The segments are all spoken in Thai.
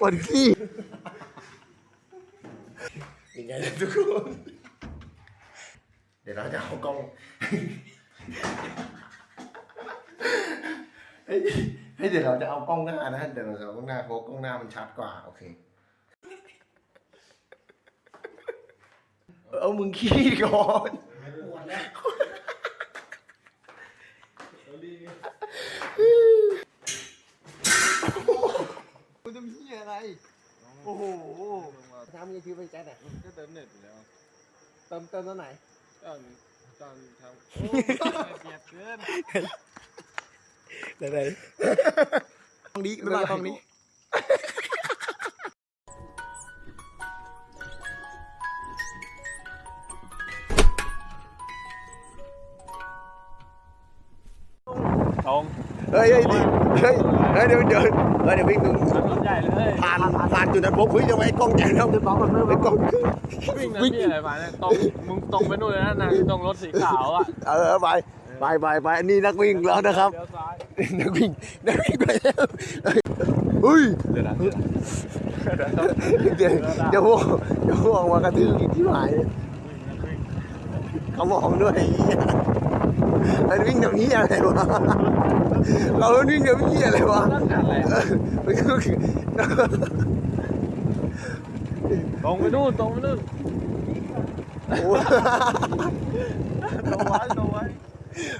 ปวดขี้ยังไงล่ะทุกคน เดี๋ยวเราจะเอากล้อง เฮ้ยเฮ้ยเดี๋ยวเราจะเอากล้องหน้านะ เดี๋ยวเราจะเอากล้องหน้าเพราะกล้องหน้ามันชัดกว่า โอเค เอามึงขี้ก่อน มึงจะมีอะไร โอ้โหทำยังไงคือไปแจ๊ดอะก็เติมเน็ตอยู่แล้ว เติมเติมตอนไหนตอนตอนทำโอ้ยเกียดเกิน ไหนไหนห้องนี้ไม่มาห้องนี้ ฮ้ยเฮ้ยดิเฮ้ยเฮ้ยเดี๋ยวเดี๋ยวเฮ้ยเดี๋ยววิ่งถึงรถใหญ่เลยผ่านผ่านจุดนั้นปุ๊บเฮ้ยจะไปกล้องใหญ่แล้วไปกล้องไปกล้องวิ่งนะพี่อะไรมาเนี่ยตรงมึงตรงไปนู่นเลยนะนะตรงรถสีขาวอะเออไปไปไปไปอันนี้นักวิ่งแล้วนะครับเลี้ยวซ้ายนักวิ่งนักวิ่งไปแล้วเฮ้ยเดี๋ยวนะเดี๋ยวเดี๋ยวพวกเดี๋ยวพวกมากระทืบอีกที่หายเขามองด้วยไอ้เหี้ย มันวิ่งแถวนี้อะไรวะ เราวิ่งแถวนี้อะไรวะอะไรเออมันก็คือตรงไปนู่นตรงไปนู่นโอ้โหตรงไว้ตรงไว้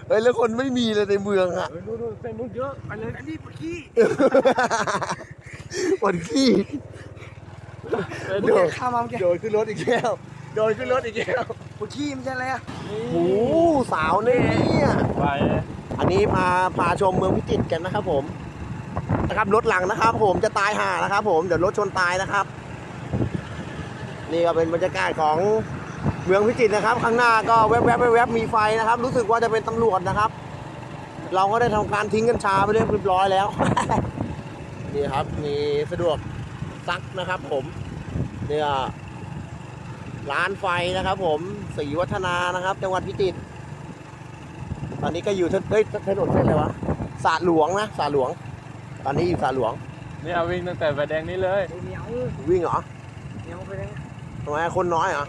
เฮ้ยแล้วคนไม่มีเลยในเมืองอะเฮ้ยนู่นนู่นเส้นนู่นเยอะไปเลยอันนี้ปะขี้ปวดขี้เออโดเดี๋ยนวข้ามมาแกโดนขึ้นรถอีกแล้ว โดนขึ้นรถอีกแล้วปะขี้ไม่ใช่อะไรอะโอ้โหสาวเนี่ย ไปอันนี้พาพาชมเมืองพิจิตรกันนะครับผม นะครับรถหลังนะครับ ผมจะตายห่านะครับ ผมเดี๋ยวรถชนตายนะครับ นี่ก็เป็นบรรยากาศของเมืองพิจิตรนะครับ ข้างหน้าก็แวบๆแวบๆมีไฟนะครับ รู้สึกว่าจะเป็นตำรวจนะครับ เราก็ได้ทำการทิ้งกัญชาไปเรียบร้อยแล้ว นี่ครับมีสะดวกซักนะครับ ผมเนี่ย ร้านไฟนะครับ ผมศรีวัฒนานะครับ จังหวัดพิจิตรตอนนี้ก็อยู่ถเฮ้ยถนนเส้นอะไรวะสาหลวงนะสาหลวง ตอนนี้อยู่สาหลวงนี่เอาวิ่งตั้งแต่ไฟแดงนี้เลยเหนียววิ่งเหรอเหนียวไปเลยทำไมคนน้อยเหรอ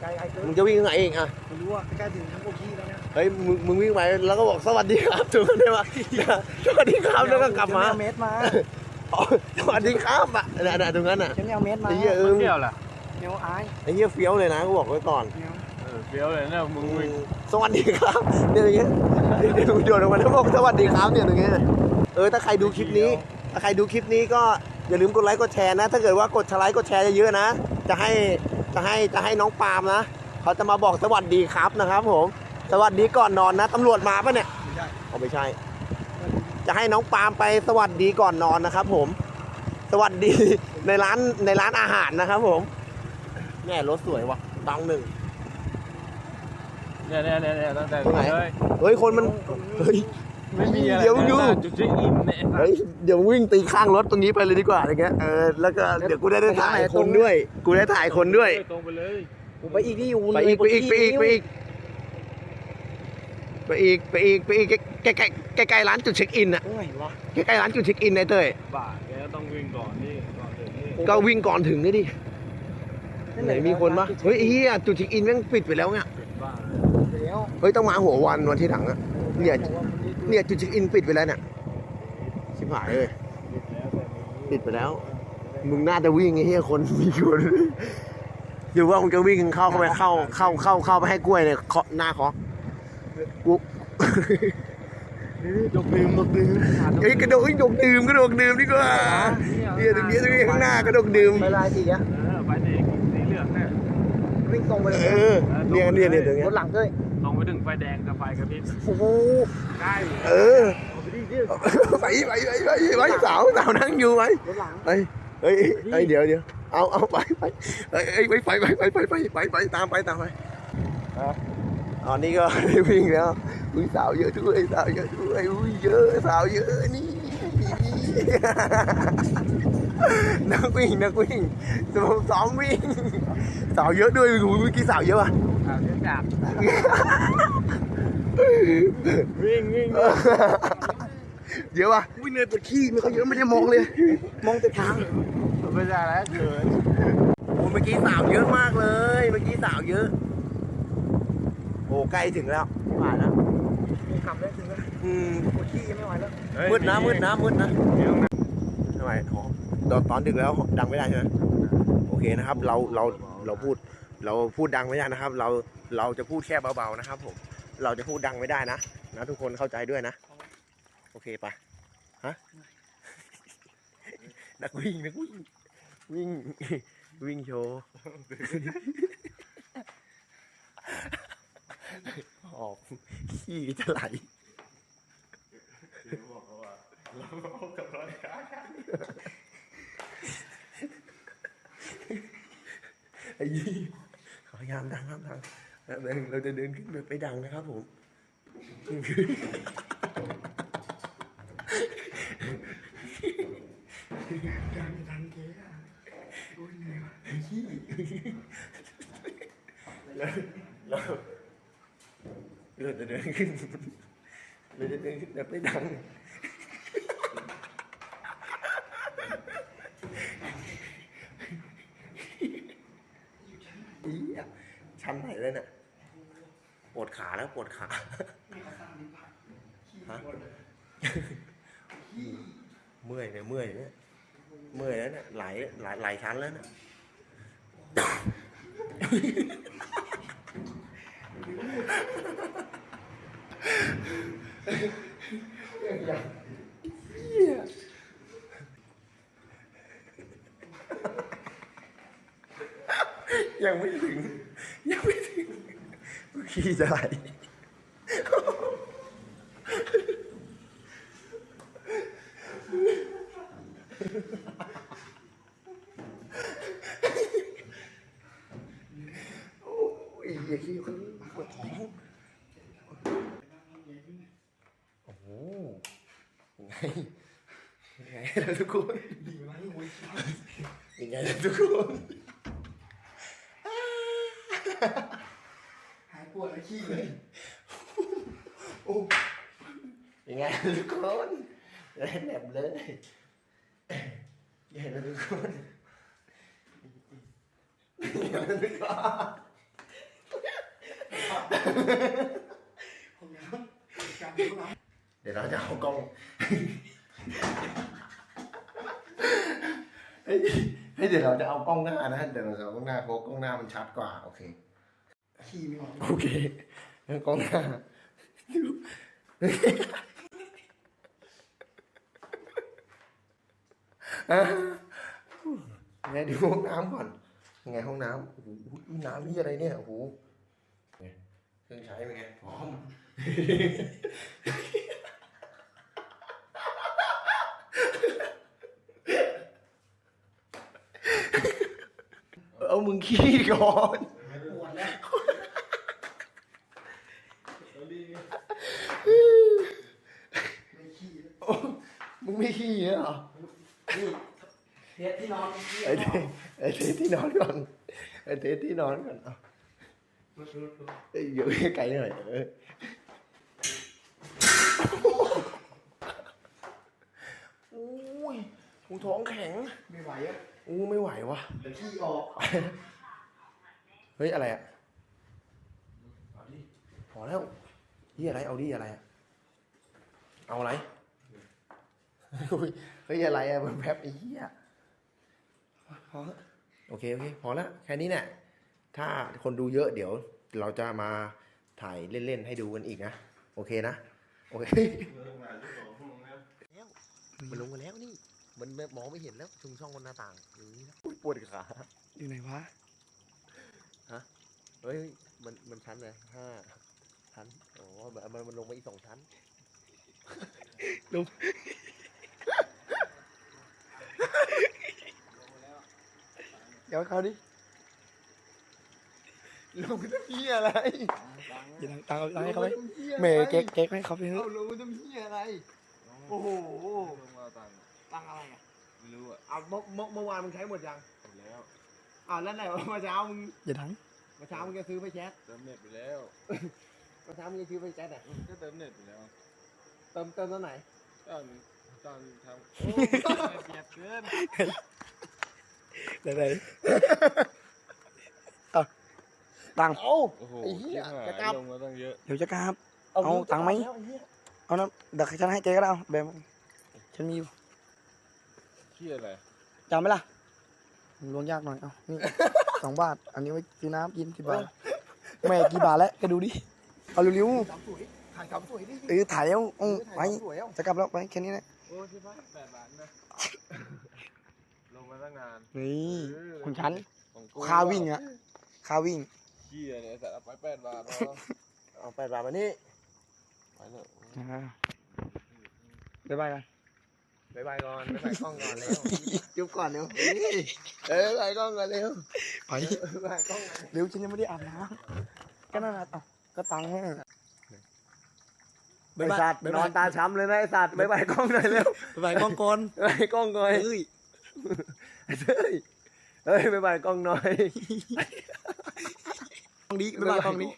ไกลไกลเกินมึงจะวิ่งที่ไหนเองอะไม่รู้อะใกล้ถึงทั้งพวกขี้แล้วนะเฮ้ยมึงมึงวิ่งไปแล้วก็บอกสวัสดีครับถูกไหมวะสวัสดีครับแล้วก็กลับมาฉันไเอาเมตรมาอ๋อสวัสดีครับอะน่ะน่ะตรงนั้นอะฉันไม่เอาเมตรมาไอ้เหี้ยเอมัอนเกี่ยวแหละ เหนียวอายไอ้เหี้ยเฟี้ยวเลยนะกูบอกไว้ก่อนเหนียวเออเฟี้ยวเลยเนี่ยมึงวิ่งสวัสดีครับเนี่ยอย่างเงี้ยเดี๋ยวโดดออกมาแล้วบอกสวัสดีครับเนี่ยอย่างเงี้ยเออถ้าใครดูคลิปนี้ ถ้าใครดูคลิปนี้ก็อย่าลืมกดไลค์กดแชร์นะ ถ้าเกิดว่ากดไลค์กดแชร์เยอะๆนะ จะให้จะให้จะให้น้องปาล์มนะเขาจะมาบอกสวัสดีครับนะครับผมสวัสดีก่อนนอนนะตำรวจมาปะเนี่ยเอาไม่ใช่ จะให้น้องปาล์มไปสวัสดีก่อนนอนนะครับผม สวัสดีในร้านในร้านอาหารนะครับผม แง่รถสวยวะตังหนึ่ง เนี่ยเนี่ยเนี่ยเนี่ยตั้งแต่ตรงไหน เลยเฮ้ยคนมัน เฮ้ย ไม่มีอะไรเดี๋ยวดู จุดเช็คอินเนี่ยเฮ้ยเดี๋ยววิ่งตีข้างรถตรงนี้ไปเลยดีกว่าอะไรเงี้ยเออแล้วก็เดี๋ยวกูได้ได้ถ่ายคนด้วย กูได้ถ่ายคนด้วย ตรงไปเลยกูไปอีกที่อยู่ไปอีกไปอีกไปอีกไปอีกไปอีกไปอีกไปอีกใกล้ใกล้ใกล้ใกล้ๆร้านจุดเช็คอินอะโอ้ยวะใกล้ใกล้ๆร้านจุดเช็คอินไอ้เต้ยบ้าแกต้องวิ่งก่อนนี่ก่อนถึงนี่ก็วิ่งก่อนถึงนี่ดิ ไหนมีคนปะเฮ้ยไอ้เฮียจุดเช็คอินแม่งปิดไปแล้วเนี่ยปิดบ้าเดี๋ยวเฮ้ยต้องมาหัววันวันที่หลังอะเนี่ยเนี่ยจุดเช็คอินปิดไปแล้วเนี่ยชิบหายเลยปิดแล้วแต่นี้ปิดไปแล้ว มึงน่าจะวิ่งไอ้เหี้ยคนมีคนหรือว่าคงจะวิ่งเข้าเข้าไปเข้าเข้าเข้าเข้าไปให้กล้วยเนี่ยเคาะหน้าเคาะกูยกดื่มยกดื่มเฮ้ยกระโดดเฮ้ยดกดื่มกระโดดดื่มดีกว่าเนี่ยตรงนี้ตรงนี้ข้างหน้ากระโดดดื่มไปลายสีอะ ตรงไปเลยเออเนี่ยเนี่ยเนี่ยอย่งเงี้รถหลังด้วยตรงไปถึงไฟแดงกับไฟกระพริบโอ้โหใช่เออไปดิดิไปไปไปสาวสาวนั่งอยู่ไหมไปเฮ้ยเฮ้ยเดี๋ยวเดี๋ยวเอาเอาไปไปเฮ้ไปไปไปไปไปไปไปตามไปตามไปอ๋อนี่ก็ได้วิ่งแล้วอุ้ยสาวเยอะด้วยสาวเยอะด้วยอุ้ยเยอะสาวเยอะนี่นักวิ่งนักวิ่งสมซ้องวิ่งาวเยอะด้วยดูเมื่อกี้สาวเยอะอะเอาเดี๋ยวจับวิ่งวิ่งเยอะป่ะอุ้ยเหนื่อยปวดขี้ไม่ค่อยเยอะไม่ได้มองเลย มองแต่ทางไม่ได้แล้วเกินโอ้เมื่อกี้สาวเยอะมากเลย เมื่อกี้สาวเยอะ โอ้ใกล้ถึงแล้วผ่านแล้วกลับได้ถึงแล้วอืมปวดขี้ไม่ไหวแล้วมืดนะมืดนะมืดนะทำไมอ๋อตอนตอนดึกแล้วดังไม่ได้ใช่ไหมโอ เคนะครับ เราเราเราพูดเราพูดดังไม่ได้นะครับ เราเราจะพูดแค่เบาๆนะครับ ผม เราจะพูดดังไม่ได้นะนะทุกคนเข้าใจด้วยนะ โอเคปะฮะนักวิ่งนักวิ่งวิ่งวิ่งโชว์ออกขี้จะไหล ไอ้ยี่ขอยามดังครับดังแล้วเราจะเดินขึ้นแบบไปดังนะครับผมแล้วแล้วเราจะเดินขึ้นเราจะเดินขึ้นแบบไม่ดัง อีอะ ชั้นไหนเลยเนี่ยปวดขาแล้วปวดขาฮะเมื่อยเนี่ยเมื่อยเนี่ยเมื่อยแล้วเนี่ยหลายหลายหลายชั้นแล้วเนี่ยยังไม่ถึงยังไม่ถึง ขี้จะไหลโอ้ยอย่าขี้คนปวดท้อง โอ้โหยังไงยังไงล่ะทุกคนยังไงล่ะทุกคน หายปวดแล้ว ขี้เลยโอ้ยังไงล่ะทุกคนเล่นแบบเลยยังไงล่ะทุกคนยังไงล่ะทุกคนห้องน้ำการห้องน้เดี๋ยวเราจะเอากล้องเฮ้ยเฮ้ยเดี๋ยวเราจะเอากล้องหน้านะเดี๋ยวเราจะเอากล้องหน้าเพราะกล้องหน้ามันชัดกว่าโอเคำ ขี้ไม่ไหวโอเคงั้นกองหน้าอะยังไงดูห้องน้ำก่อนยังไงห้องน้ำโอ้โหน้ำนี่อะไรเนี่ยโอ้โหเครื่องใช้เป็นไงพร้อมเอามึงขี้ก่อน ปวดแล้ว ไม่ขี้แล้ว โอ้ มึงไม่ขี้เหรอนี่เทียที่นอนขี้ไอ้เทไอ้เทที่นอนก่อนไอ้เทที่นอนก่อนเอาเอ้ยอยู่ไกลๆหน่อยเออโอ้ยกูท้องแข็งไม่ไหวอะอู้ไม่ไหววะเดี๋ยวขี้ออกเฮ้ยอะไรอะพอแล้วที่อะไรเอาดิอะไรอะเอาอะไรอุ๊ย เฮ้ยอะไรอะมันแป๊บไอ้เหี้ยพอละโอเคโอเคพอละแค่นี้แหละถ้าคนดูเยอะเดี๋ยวเราจะมาถ่ายเล่นๆให้ดูกันอีกนะ โอเคนะ โอเคมันลงมาแล้วนี่ มันมองไม่เห็นแล้วชุมช่องบนหน้าต่างอย่างนี้นะอุ๊ยปวดขาอยู่ไหนวะเฮ้ยมันมันชั้นเลยห้าชั้นอ๋อมันมันมันลงไปอีกสองชั้นลง เดี๋ยวเขาดิ ลงไปทำเหี้ยอะไรอย่าตังตังตังให้เขาไปลงปทำหี้ยอะไรเมย์เก๊กเก๊กให้เขาไปเถเอาอะลงไปทำเหี้ยอะไร โอ้โห ลงมาตังค์ตังอะไรอะไม่รู้อะเอาเมื่อเมื่อเมื่อวานมึงใช้หมดยังหมดแล้วอ้าวแล้วไหนว่าเมื่อเช้ามึงอย่าทังเมื่อเช้ามึงจะซื้อไปแชทเติมเน็ตไปแล้วเมื่อเช้ามึงจะซื้อไปแชทอะก็เติมเน็ตไปแล้วเติมเติมตอนไหนตอน ตอนทำโอ้ยเกลียดเกินเดี๋ยวเดี๋ยวเอาตังค์เอาโอ้โหไอ้เหี้ยชิบหายจะกลับลงมาตั้งเยอะเดี๋ยวจะกราบ เอาตังค์ไหมแล้วอ้เยเอานะเดี๋ยวฉันให้เจ๊ก็ได้เอาแบมฉันมีอยู่เขี้ยอะไรจำไหมล่ะลวงยากหน่อยเอานี่ สองบาท อันนี้ไว้ซื้อน้ำกินสิบบาทแม่กี่บาทแล้วแกดูดิเอาเร็วทำสวยถ่ายทำสวยดิๆเออถ่ายแล้วเอาไปถ่ายทำสวยเอาจะกลับแล้วไปแค่นี้แหละ โอ้ยชิบหายแปดบาทนะ ลงมาตั้งนาน นี่ของฉันของกูค่าวิ่งอะค่าวิ่งเขี้ยเนี่ยแต่เอาไปแปดบาทพอเอาแปดบาทมานี่ไปเลยอ่าบ๊ายบายกันบายบายก่อนบายบายกล้องก่อนเร็วจุ๊บก่อนเร็วเออบายบายกล้องก่อนเร็วไปบายบายกล้องก่อนเร็วฉันยังไม่ได้อาบน้ำก็นั่นนะเอาก็ตังค์ ให้ไอสัตว์นอนตาช้ำเลยนะไอสัตว์บายบายกล้องหน่อยเร็วบ๊ายบายกล้องก่อนบายบายกล้องหน่อยเอ้ยเฮ้ยเฮ้ยบายบายกล้องหน่อย กล้องนี้บ๊ายบายกล้องนี้